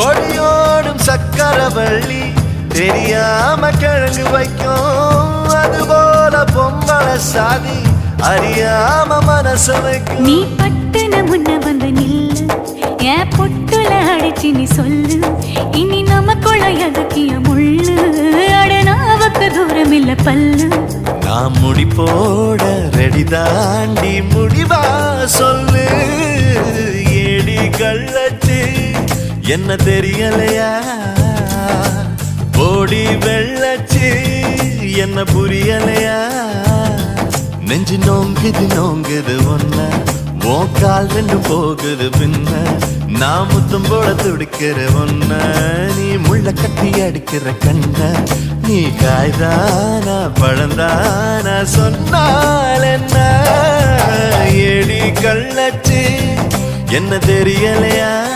கொடியோடும் சக்கரவள்ளி தெரியாம கிழங்கு வைக்கும். அதுபோல பொம்பளை சாதி அறியாம மனச வைக்கும். நீ பட்டுன முன்ன வந்து நில்லு என் பொட்டுல அடிச்சு நீ சொல்லு. இனி நமக்குள்ள எதுக்கிய முள்ளு அட நாவுக்கு தூரம் இல்ல பல்லு. நான் முடி போட ரெடி தாண்டி முடிவா சொல்லு. ஏடி கள்ளச்சு என்ன தெரியலையா? போடி வெள்ளச்சி என்ன புரியலையா? நெஞ்சு நோங்குது நோங்குது ஒன்ன உன் கால் ரெண்டு போகுது பின்ன. நான் முத்தம் போல துடிக்கிற ஒன்ன நீ முள்ள கட்டி அடிக்கிற கண்ண. நீ காய்தானா பழந்தானா சொன்னால் என்ன? ஏடி கள்ளச்சு என்ன தெரியலையா?